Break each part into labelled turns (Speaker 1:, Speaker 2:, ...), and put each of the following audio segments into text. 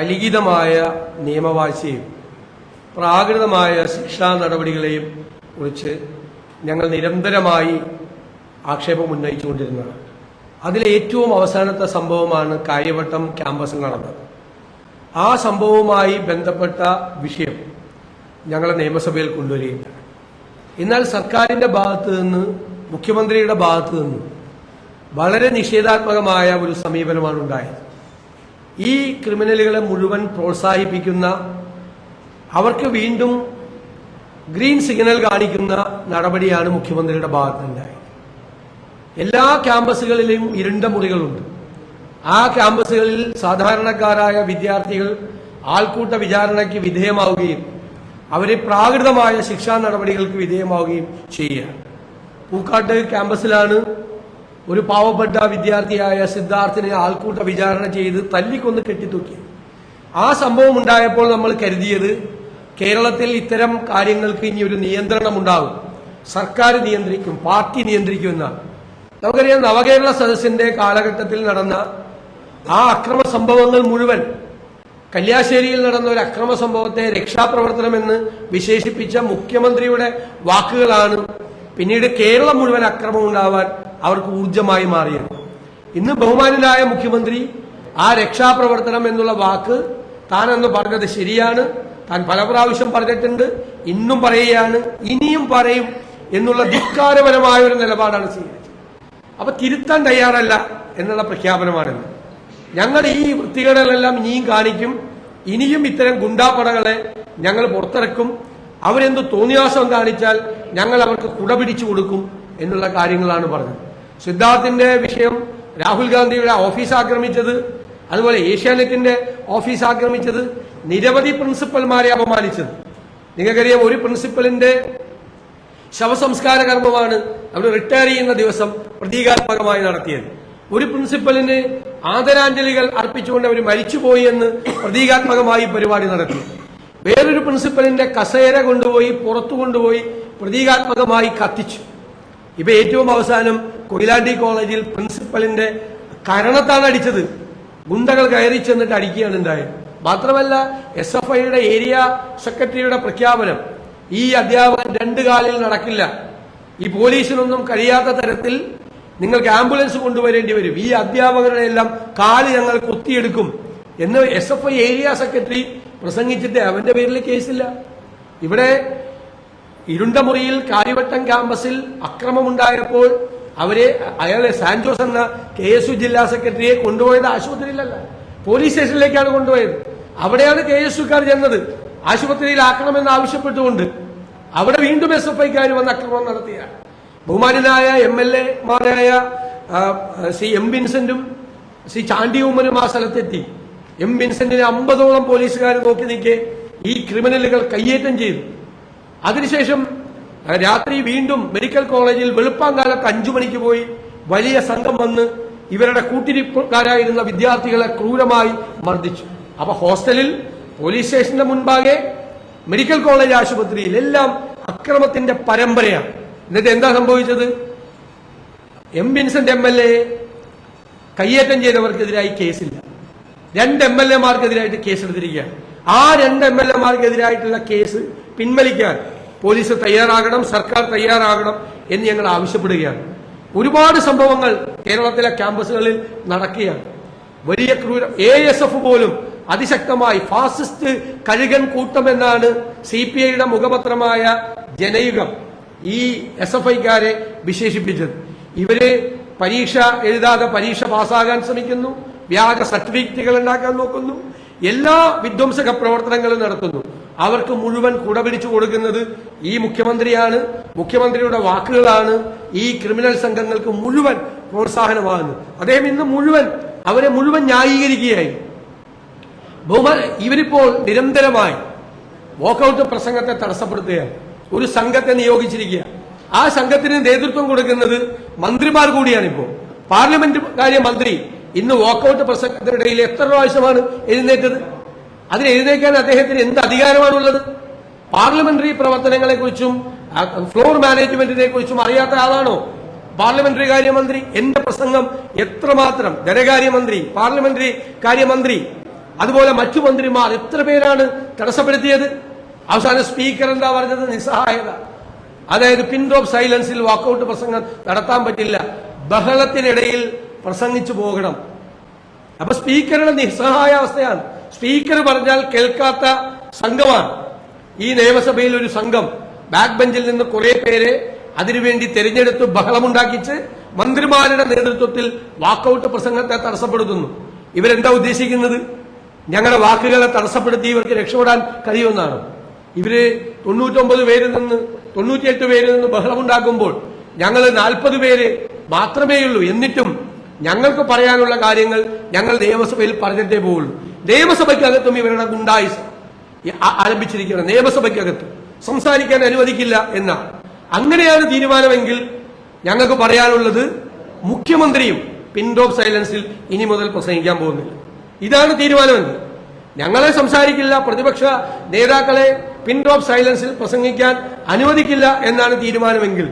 Speaker 1: അലിഖിതമായ നിയമവാഴ്ചയും പ്രാകൃതമായ ശിക്ഷാ നടപടികളെയും കുറിച്ച് ഞങ്ങൾ നിരന്തരമായി ആക്ഷേപം ഉന്നയിച്ചുകൊണ്ടിരുന്നതാണ്. അതിലെ ഏറ്റവും അവസാനത്തെ സംഭവമാണ് കാര്യവട്ടം ക്യാമ്പസിൽ നടന്നത്. ആ സംഭവവുമായി ബന്ധപ്പെട്ട വിഷയം ഞങ്ങളെ നിയമസഭയിൽ കൊണ്ടുവരികയുണ്ടായി എന്നാൽ സർക്കാരിന്റെ ഭാഗത്ത് നിന്ന് മുഖ്യമന്ത്രിയുടെ ഭാഗത്ത് നിന്ന് വളരെ നിഷേധാത്മകമായ ഒരു സമീപനമാണ് ഉണ്ടായത്. ഈ ക്രിമിനലുകളെ മുഴുവൻ പ്രോത്സാഹിപ്പിക്കുന്ന അവർക്ക് വീണ്ടും ഗ്രീൻ സിഗ്നൽ കാണിക്കുന്ന നടപടിയാണ് മുഖ്യമന്ത്രിയുടെ ഭാഗത്തുണ്ടായത്. എല്ലാ ക്യാമ്പസുകളിലും ഇരുണ്ട മുറികളുണ്ട്. ആ ക്യാമ്പസുകളിൽ സാധാരണക്കാരായ വിദ്യാർത്ഥികൾ ആൾക്കൂട്ട വിചാരണയ്ക്ക് വിധേയമാവുകയും അവരെ പ്രാകൃതമായ ശിക്ഷാ നടപടികൾക്ക് വിധേയമാവുകയും ചെയ്യുക പൂക്കാട്ട് ക്യാമ്പസിലാണ് ഒരു പാവപ്പെട്ട വിദ്യാർത്ഥിയായ സിദ്ധാർത്ഥിനെ ആൾക്കൂട്ട വിചാരണ ചെയ്ത് തല്ലിക്കൊന്ന് കെട്ടിത്തൂക്കി. ആ സംഭവം ഉണ്ടായപ്പോൾ നമ്മൾ കരുതിയത് കേരളത്തിൽ ഇത്തരം കാര്യങ്ങൾക്ക് ഇനി ഒരു നിയന്ത്രണം ഉണ്ടാകും സർക്കാർ നിയന്ത്രിക്കും പാർട്ടി നിയന്ത്രിക്കും എന്നാണ്. നമുക്കറിയാം നവകേരള സദസ്സിന്റെ കാലഘട്ടത്തിൽ നടന്ന ആ അക്രമ സംഭവങ്ങൾ മുഴുവൻ കല്യാശ്ശേരിയിൽ നടന്ന ഒരു അക്രമ സംഭവത്തെ രക്ഷാപ്രവർത്തനമെന്ന് വിശേഷിപ്പിച്ച മുഖ്യമന്ത്രിയുടെ വാക്കുകളാണ് പിന്നീട് കേരളം മുഴുവൻ അക്രമം ഉണ്ടാവാൻ അവർക്ക് ഊർജമായി മാറിയത് ഇന്ന് ബഹുമാനായ മുഖ്യമന്ത്രി ആ രക്ഷാപ്രവർത്തനം എന്നുള്ള വാക്ക് താൻ എന്ന് പറഞ്ഞത് ശരിയാണ്. താൻ പല പ്രാവശ്യം പറഞ്ഞിട്ടുണ്ട് ഇന്നും പറയുകയാണ് ഇനിയും പറയും എന്നുള്ള ധിക്കാരപരമായ ഒരു നിലപാടാണ് സ്വീകരിച്ചത്. അപ്പൊ തിരുത്താൻ തയ്യാറല്ല എന്നുള്ള പ്രഖ്യാപനമാണിത്. ഞങ്ങൾ ഈ വൃത്തികേടുകളെല്ലാം ഇനിയും കാണിക്കും. ഇനിയും ഇത്തരം ഗുണ്ടാപ്പടകളെ ഞങ്ങൾ പുറത്തിറക്കും. അവരെന്ത് തോന്നിയാസം കാണിച്ചാൽ ഞങ്ങൾ അവർക്ക് കുട പിടിച്ചു കൊടുക്കും എന്നുള്ള കാര്യങ്ങളാണ് പറഞ്ഞത്. സിദ്ധാർത്ഥിന്റെ വിഷയം രാഹുൽ ഗാന്ധിയുടെ ഓഫീസ് ആക്രമിച്ചത് അതുപോലെ ഏഷ്യാനെറ്റിന്റെ ഓഫീസ് ആക്രമിച്ചത് നിരവധി പ്രിൻസിപ്പൽമാരെ അപമാനിച്ചത്. നിങ്ങൾക്കറിയാം ഒരു പ്രിൻസിപ്പലിന്റെ ശവസംസ്കാര കർമ്മമാണ് അവർ റിട്ടയർ ചെയ്യുന്ന ദിവസം പ്രതീകാത്മകമായി നടത്തിയത്. ഒരു പ്രിൻസിപ്പലിന് ആദരാഞ്ജലികൾ അർപ്പിച്ചുകൊണ്ട് അവർ മരിച്ചുപോയി എന്ന് പ്രതീകാത്മകമായി പരിപാടി നടത്തി. വേറൊരു പ്രിൻസിപ്പലിന്റെ കസേര കൊണ്ടുപോയി പുറത്തു കൊണ്ടുപോയി പ്രതീകാത്മകമായി കത്തിച്ചു. ഇപ്പൊ ഏറ്റവും അവസാനം കൊയിലാണ്ടി കോളേജിൽ പ്രിൻസിപ്പലിന്റെ കരണത്താണ് അടിച്ചത്. ഗുണ്ടകൾ കയറി ചെന്നിട്ട് അടിക്കുകയാണ് ഉണ്ടായത് മാത്രമല്ല എസ് എഫ് ഐയുടെ ഏരിയ സെക്രട്ടറിയുടെ പ്രഖ്യാപനം ഈ അധ്യാപകൻ രണ്ട് കാലിൽ നടക്കില്ല. ഈ പോലീസിനൊന്നും കഴിയാത്ത തരത്തിൽ നിങ്ങൾക്ക് ആംബുലൻസ് കൊണ്ടുവരേണ്ടി വരും. ഈ അധ്യാപകരുടെ എല്ലാം കാൽ ഞങ്ങൾ കൊത്തിയെടുക്കും എന്ന് S F I area secretary പ്രസംഗിച്ചിട്ട് അവന്റെ പേരിൽ കേസില്ല. ഇവിടെ ഇരുണ്ടമുറിയിൽ കാര്യവട്ടം ക്യാമ്പസിൽ അക്രമമുണ്ടായപ്പോൾ അവരെ അയാളെ സാൻജോസ് എന്ന കെ എസ് യു ജില്ലാ സെക്രട്ടറിയെ കൊണ്ടുപോയത് ആശുപത്രിയിലല്ല. പോലീസ് സ്റ്റേഷനിലേക്കാണ് കൊണ്ടുപോയത്. അവിടെയാണ് കെ എസ് യുക്കാർ ചെന്നത്. ആശുപത്രിയിൽ ആവശ്യപ്പെട്ടുകൊണ്ട് അവിടെ വീണ്ടും എസ് എഫ് ഐക്കാർ വന്ന് അക്രമം നടത്തിയ ബഹുമാനായ എം എൽ എ മാരായ സി എം വിൻസെന്റും സി ചാണ്ടി ഉമ്മനും ആ സ്ഥലത്തെത്തി. എം വിൻസെന്റിനെ അമ്പതോളം പോലീസുകാർ നോക്കി നിൽക്കെ ഈ ക്രിമിനലുകൾ കയ്യേറ്റം ചെയ്തു. അതിനുശേഷം രാത്രി വീണ്ടും മെഡിക്കൽ കോളേജിൽ വെളുപ്പാങ്കാലത്ത് അഞ്ചു മണിക്ക് പോയി വലിയ സംഘം വന്ന് ഇവരുടെ കൂട്ടിരിപ്പുകാരായിരുന്ന വിദ്യാർത്ഥികളെ ക്രൂരമായി മർദ്ദിച്ചു. അപ്പൊ ഹോസ്റ്റലിൽ പോലീസ് സ്റ്റേഷന്റെ മുൻപാകെ മെഡിക്കൽ കോളേജ് ആശുപത്രിയിൽ എല്ലാം അക്രമത്തിന്റെ പരമ്പരയാണ്. എന്നിട്ട് എന്താ സംഭവിച്ചത്? M Vincent M L A കയ്യേറ്റം ചെയ്തവർക്കെതിരായി കേസില്ല. രണ്ട് എം എൽ എമാർക്കെതിരായിട്ട് കേസെടുത്തിരിക്കുകയാണ്. ആ രണ്ട് എം എൽ എമാർക്കെതിരായിട്ടുള്ള കേസ് പിൻവലിക്കാൻ പോലീസ് തയ്യാറാകണം സർക്കാർ തയ്യാറാകണം എന്ന് ഞങ്ങൾ ആവശ്യപ്പെടുകയാണ്. ഒരുപാട് സംഭവങ്ങൾ കേരളത്തിലെ ക്യാമ്പസുകളിൽ നടക്കുകയാണ്. വലിയ ക്രൂര എ എസ് എഫ് പോലും അതിശക്തമായി ഫാസിസ്റ്റ് കഴുകൻ കൂട്ടം എന്നാണ് സി പി ഐയുടെ മുഖപത്രമായ ജനയുഗം ഈ എസ് എഫ് ഐക്കാരെ വിശേഷിപ്പിച്ചത്. ഇവർ പരീക്ഷ എഴുതാതെ പരീക്ഷ പാസ്സാകാൻ ശ്രമിക്കുന്നു വ്യാജ സർട്ടിഫിക്കറ്റുകൾ ഉണ്ടാക്കാൻ നോക്കുന്നു എല്ലാ വിധ്വംസക പ്രവർത്തനങ്ങളും നടത്തുന്നു. അവർക്ക് മുഴുവൻ കുടപിടിച്ചു കൊടുക്കുന്നത് ഈ മുഖ്യമന്ത്രിയാണ്. മുഖ്യമന്ത്രിയുടെ വാക്കുകളാണ് ഈ ക്രിമിനൽ സംഘങ്ങൾക്ക് മുഴുവൻ പ്രോത്സാഹനമാകുന്നത്. അദ്ദേഹം ഇന്ന് മുഴുവൻ അവരെ മുഴുവൻ ന്യായീകരിക്കുകയായി. ഇവരിപ്പോൾ നിരന്തരമായി വോക്കൌട്ട് പ്രസംഗത്തെ തടസ്സപ്പെടുത്തുകയാണ്. ഒരു സംഘത്തെ നിയോഗിച്ചിരിക്കുക ആ സംഘത്തിന് നേതൃത്വം കൊടുക്കുന്നത് മന്ത്രിമാർ കൂടിയാണ് ഇപ്പോൾ പാർലമെന്റ് കാര്യ മന്ത്രി ഇന്ന് വോക്കൌട്ട് പ്രസംഗത്തിനിടയിൽ എത്ര പ്രാവശ്യമാണ് എഴുന്നേറ്റത്? അതിന് എഴുന്നേക്കാൻ അദ്ദേഹത്തിന് എന്ത് അധികാരമാണുള്ളത്? പാർലമെന്ററി പ്രവർത്തനങ്ങളെ കുറിച്ചും ഫ്ലോർ മാനേജ്മെന്റിനെ കുറിച്ചും അറിയാത്ത ആളാണോ? പാർലമെന്ററി കാര്യമന്ത്രി എന്റെ പ്രസംഗം എത്രമാത്രം ധനകാര്യമന്ത്രി പാർലമെന്ററി കാര്യമന്ത്രി അതുപോലെ മറ്റു മന്ത്രിമാർ എത്ര പേരാണ് തടസ്സപ്പെടുത്തിയത്? അവസാന സ്പീക്കർ എന്താ പറഞ്ഞത്? നിസ്സഹായത. അതായത് പിൻഡ്രോപ്പ് സൈലൻസിൽ വാക്കൌട്ട് പ്രസംഗം നടത്താൻ പറ്റില്ല. ബഹളത്തിനിടയിൽ പ്രസംഗിച്ചു പോകണം. അപ്പൊ സ്പീക്കറുടെ നിസ്സഹായ അവസ്ഥയാണ് സ്പീക്കർ പറഞ്ഞാൽ കേൾക്കാത്ത സംഘമാണ്. ഈ നിയമസഭയിൽ ഒരു സംഘം. ബാക്ക് ബെഞ്ചിൽ നിന്ന് കുറെ പേരെ അതിനുവേണ്ടി തെരഞ്ഞെടുത്ത് ബഹളമുണ്ടാക്കിച്ച് മന്ത്രിമാരുടെ നേതൃത്വത്തിൽ വാക്കൌട്ട് പ്രസംഗത്തെ തടസ്സപ്പെടുത്തുന്നു. ഇവരെന്താ ഉദ്ദേശിക്കുന്നത്? ഞങ്ങളുടെ വാക്കുകളെ തടസ്സപ്പെടുത്തി ഇവർക്ക് രക്ഷപ്പെടാൻ കഴിയുമെന്നാണ്. ഇവർ തൊണ്ണൂറ്റൊമ്പത് പേരിൽ നിന്ന് തൊണ്ണൂറ്റിയെട്ട് പേരിൽ നിന്ന് ബഹളമുണ്ടാക്കുമ്പോൾ ഞങ്ങൾ നാൽപ്പത് പേര് മാത്രമേയുള്ളൂ. എന്നിട്ടും ഞങ്ങൾക്ക് പറയാനുള്ള കാര്യങ്ങൾ ഞങ്ങൾ നിയമസഭയിൽ പറഞ്ഞിട്ടേ പോവുള്ളൂ. നിയമസഭയ്ക്കകത്തും ഇവരുടെ ഗുണ്ടായുസ് ആരംഭിച്ചിരിക്കുകയാണ് നിയമസഭയ്ക്കകത്ത്. സംസാരിക്കാൻ അനുവദിക്കില്ല എന്ന. അങ്ങനെയാണ് തീരുമാനമെങ്കിൽ ഞങ്ങൾക്ക് പറയാനുള്ളത് മുഖ്യമന്ത്രിയും പിൻ സൈലൻസിൽ ഇനി മുതൽ പ്രസംഗിക്കാൻ പോകുന്നില്ല. ഇതാണ് തീരുമാനമെങ്കിൽ ഞങ്ങളെ സംസാരിക്കില്ല പ്രതിപക്ഷ നേതാക്കളെ പിൻ സൈലൻസിൽ പ്രസംഗിക്കാൻ അനുവദിക്കില്ല എന്നാണ് തീരുമാനമെങ്കിൽ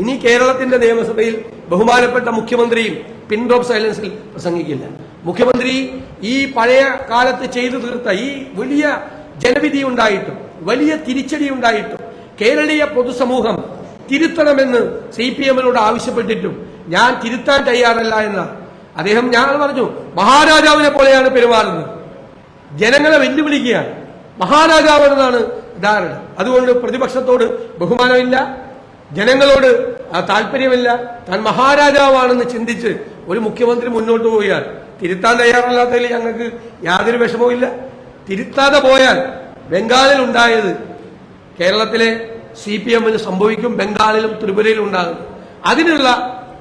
Speaker 1: ഇനി കേരളത്തിന്റെ നിയമസഭയിൽ ബഹുമാനപ്പെട്ട മുഖ്യമന്ത്രിയും പിൻ സൈലൻസിൽ പ്രസംഗിക്കില്ല. മുഖ്യമന്ത്രി ഈ പഴയ കാലത്ത് ചെയ്തു തീർത്ത ഈ വലിയ ജനവിധി ഉണ്ടായിട്ടും വലിയ തിരിച്ചടി ഉണ്ടായിട്ടും കേരളീയ പൊതുസമൂഹം തിരുത്തണമെന്ന് സി പി എമ്മിനോട് ആവശ്യപ്പെട്ടിട്ടും ഞാൻ തിരുത്താൻ തയ്യാറല്ല എന്ന് അദ്ദേഹം ഞാൻ പറഞ്ഞു മഹാരാജാവിനെ പോലെയാണ് പെരുമാറുന്നത്. ജനങ്ങളെ വെല്ലുവിളിക്കുകയാണ്. മഹാരാജാവെന്നാണ് ധാരണ. അതുകൊണ്ട് പ്രതിപക്ഷത്തോട് ബഹുമാനമില്ല ജനങ്ങളോട് താല്പര്യമില്ല. താൻ മഹാരാജാവാണെന്ന് ചിന്തിച്ച് ഒരു മുഖ്യമന്ത്രി മുന്നോട്ട് പോയാൽ തിരുത്താൻ തയ്യാറല്ലാത്തതിൽ ഞങ്ങൾക്ക് യാതൊരു വിഷമവും ഇല്ല. തിരുത്താതെ പോയാൽ ബംഗാളിൽ ഉണ്ടായത് കേരളത്തിലെ സി പി എമ്മിന് സംഭവിക്കും ബംഗാളിലും ത്രിപുരയിലും ഉണ്ടാകും. അതിനുള്ള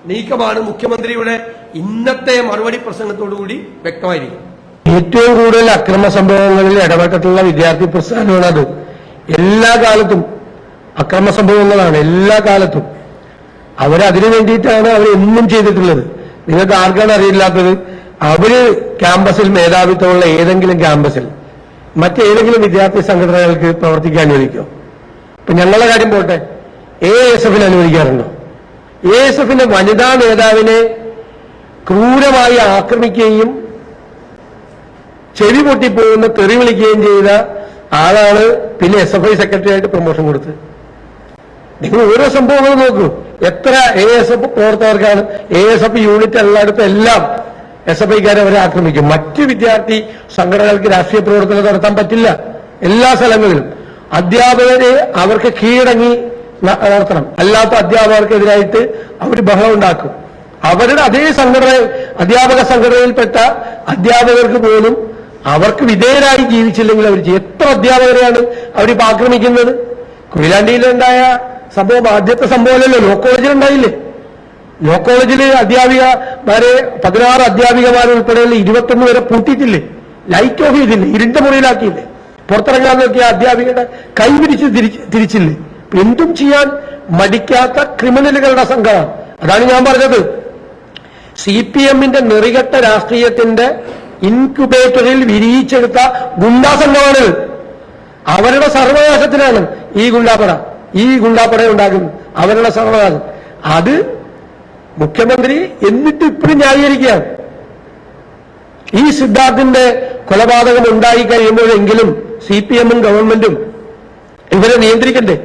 Speaker 1: നീക്കമാണ് മുഖ്യമന്ത്രിയുടെ ഇന്നത്തെ മറുപടി പ്രസംഗത്തോടുകൂടി വ്യക്തമായിരിക്കും.
Speaker 2: ഏറ്റവും കൂടുതൽ അക്രമ സംഭവങ്ങളിൽ ഇടപെട്ടിട്ടുള്ള വിദ്യാർത്ഥി പ്രസ്ഥാനമാണ് അത് എല്ലാ കാലത്തും അക്രമ സംഭവങ്ങളാണ് എല്ലാ കാലത്തും. അവരതിനു വേണ്ടിയിട്ടാണ് അവർ എന്നും ചെയ്തിട്ടുള്ളത്. നിങ്ങൾക്ക് ആർക്കാണ് അറിയില്ലാത്തത്? അവർ ക്യാമ്പസിൽ മേധാവിത്വമുള്ള ഏതെങ്കിലും ക്യാമ്പസിൽ മറ്റേതെങ്കിലും വിദ്യാർത്ഥി സംഘടനകൾക്ക് പ്രവർത്തിക്കാൻ അനുവദിക്കോ? ഇപ്പൊ ഞങ്ങളുടെ കാര്യം പോട്ടെ. എ എസ് എഫിന് അനുവദിക്കാറുണ്ടോ? എ എസ് എഫിന്റെ വനിതാ നേതാവിനെ ക്രൂരമായി ആക്രമിക്കുകയും ചെവി പൊട്ടിപ്പോകുന്ന തെറി വിളിക്കുകയും ചെയ്ത ആളാണ് പിന്നെ എസ് എഫ് ഐ സെക്രട്ടറി ആയിട്ട് പ്രൊമോഷൻ കൊടുത്തത്. നിങ്ങൾ ഓരോ സംഭവങ്ങളും നോക്കൂ. എത്ര എ എസ് എഫ് പ്രവർത്തകർക്കാണ് എ എസ് എഫ് യൂണിറ്റ് എല്ലായിടത്തും എല്ലാം എസ് എഫ് ഐക്കാരെ അവരെ ആക്രമിക്കും. മറ്റ് വിദ്യാർത്ഥി സംഘടനകൾക്ക് രാഷ്ട്രീയ പ്രവർത്തനം നടത്താൻ പറ്റില്ല. എല്ലാ സ്ഥലങ്ങളിലും അധ്യാപകരെ അവർക്ക് കീഴടങ്ങി നടത്തണം. അല്ലാത്ത അധ്യാപകർക്കെതിരായിട്ട് അവർ ബഹളം ഉണ്ടാക്കും. അവരുടെ അതേ സംഘടന അധ്യാപക സംഘടനയിൽപ്പെട്ട അധ്യാപകർക്ക് പോലും അവർക്ക് വിധേയരായി ജീവിച്ചില്ലെങ്കിൽ അവർ. എത്ര അധ്യാപകരെയാണ് അവരിപ്പോ ആക്രമിക്കുന്നത്? കുയിലാണ്ടിയിലുണ്ടായ സംഭവം ആദ്യത്തെ സംഭവമല്ലല്ലോ. ലോ കോളേജിലുണ്ടായില്ലേ ലോ കോളേജിൽ അധ്യാപികമാരെ പതിനാറ് ഉൾപ്പെടെ ഇരുപത്തൊന്ന് വരെ പൂട്ടിയിട്ടില്ലേ? ലൈറ്റ് ഓഫ് ചെയ്തില്ലേ? ഇരുണ്ട മുറിയിലാക്കിയില്ലേ? പുറത്തിറങ്ങാൻ നോക്കിയ അധ്യാപികയുടെ കൈ പിടിച്ച് തിരിച്ച് തിരിച്ചില്ലേ? എന്തും ചെയ്യാൻ മടിക്കാത്ത ക്രിമിനലുകളുടെ സംഘമാണ് അതാണ് ഞാൻ പറഞ്ഞത്. സി പി എമ്മിന്റെ നെറികെട്ട രാഷ്ട്രീയത്തിന്റെ ഇൻക്യുബേറ്ററിൽ വിരിയിച്ചെടുത്ത ഗുണ്ടാ സംഘമാണ്. അവരുടെ സർവനാശത്തിനാണ് ഈ ഗുണ്ടാപ്പട. ഈ ഗുണ്ടാപ്പട ഉണ്ടാക്കുന്നത് അവരുടെ സർവനാശം. അത് മുഖ്യമന്ത്രി എന്നിട്ട് ഇപ്പോഴും ന്യായീകരിക്കുകയാണ് ഈ സിദ്ധാർത്ഥിന്റെ കൊലപാതകം ഉണ്ടായി കഴിയുമ്പോഴെങ്കിലും സി പി എമ്മും ഗവൺമെന്റും ഇവരെ നിയന്ത്രിക്കണ്ടേ?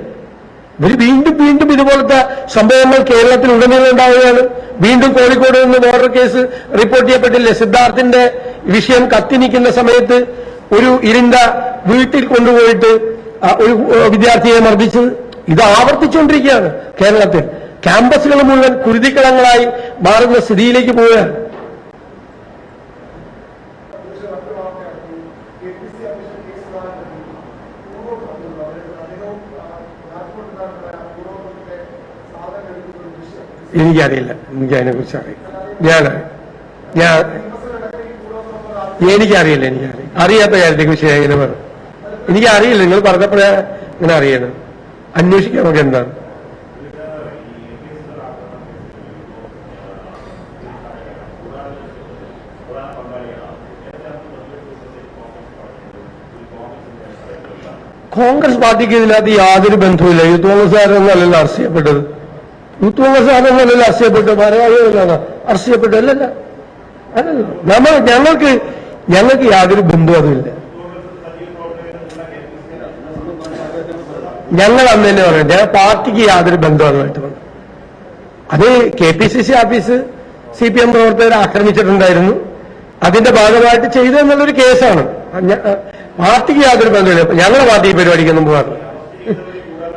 Speaker 2: ഇവർ വീണ്ടും വീണ്ടും ഇതുപോലത്തെ സംഭവങ്ങൾ കേരളത്തിൽ ഉടനീളം ഉണ്ടാവുകയാണ്. വീണ്ടും കോഴിക്കോട് നിന്ന് ബോർഡർ കേസ് റിപ്പോർട്ട് ചെയ്യപ്പെട്ടില്ലേ? സിദ്ധാർത്ഥിന്റെ വിഷയം കത്തി നിൽക്കുന്ന സമയത്ത് ഒരു ഇരുണ്ട വീട്ടിൽ കൊണ്ടുപോയിട്ട് ഒരു വിദ്യാർത്ഥിയെ മർദ്ദിച്ചത് ഇത് ആവർത്തിച്ചുകൊണ്ടിരിക്കുകയാണ് കേരളത്തിൽ. ക്യാമ്പസുകൾ മുഴുവൻ കുരുതിക്കളങ്ങളായി മാറുന്ന സ്ഥിതിയിലേക്ക് പോവുകയാണ്. എനിക്കറിയില്ല. എനിക്ക് അതിനെക്കുറിച്ച് അറിയില്ല ഞാൻ ഞാൻ എനിക്കറിയില്ല എനിക്കറിയില്ല. അറിയാത്ത കാര്യത്തെക്കുറിച്ച് ഞാൻ ഇങ്ങനെ പറഞ്ഞു എനിക്കറിയില്ല നിങ്ങൾ പറഞ്ഞപ്പോഴേ ഇങ്ങനെ അറിയണം അന്വേഷിക്കാൻ നമുക്ക് എന്താണ്. കോൺഗ്രസ് പാർട്ടിക്ക് ഇതിനകത്ത് യാതൊരു ബന്ധവുമില്ല. യൂത്ത് കോൺഗ്രസ്സുകാരൊന്നല്ലല്ലോ അറസ്റ്റ് ചെയ്യപ്പെട്ടത് യൂത്ത് കോൺഗ്രസ്സുകാരൊന്നല്ലല്ലോ അറസ്റ്റ് ചെയ്യപ്പെട്ടത് മലയാളികളാണ് അറസ്റ്റ് ചെയ്യപ്പെട്ടത് അല്ലല്ല. നമ്മൾ ഞങ്ങൾക്ക്
Speaker 1: ഞങ്ങൾക്ക് യാതൊരു ബന്ധവും അതുമില്ല. ഞങ്ങൾ അന്ന് തന്നെ പറഞ്ഞു ഞങ്ങൾ പാർട്ടിക്ക് യാതൊരു ബന്ധവുമായിട്ട് അത് K P C C office C P M പ്രവർത്തകർ ആക്രമിച്ചിട്ടുണ്ടായിരുന്നു. അതിന്റെ ഭാഗമായിട്ട് ചെയ്തു എന്നുള്ളൊരു കേസാണ്. പാർട്ടിക്ക് യാതൊരു ബന്ധമില്ല ഞങ്ങളുടെ പാർട്ടി പരിപാടിക്കൊന്നും പോകാറില്ല.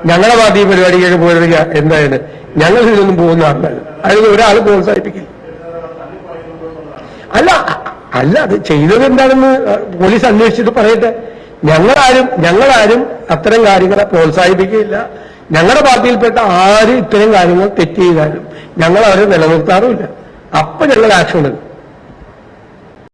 Speaker 1: ഞങ്ങളുടെ പാർട്ടി പരിപാടിക്കൊക്കെ പോയത് എന്തായാലും ഞങ്ങൾ ഇതിലൊന്നും പോകുന്ന ആളല്ല അതിന് ഒരാൾ പ്രോത്സാഹിപ്പിക്കില്ല. അല്ല അല്ല അത് ചെയ്തത് എന്താണെന്ന് പോലീസ് അന്വേഷിച്ചിട്ട് പറയട്ടെ. ഞങ്ങളാരും ഞങ്ങളാരും അത്തരം കാര്യങ്ങളെ പ്രോത്സാഹിപ്പിക്കുകയില്ല. ഞങ്ങളുടെ പാർട്ടിയിൽപ്പെട്ട ആരും ഇത്തരം കാര്യങ്ങൾ തെറ്റ് ചെയ്താലും ഞങ്ങൾ അവരെ നിലനിർത്താറുമില്ല. അപ്പൊ ഞങ്ങൾ ആക്ഷൻ എടുക്കും.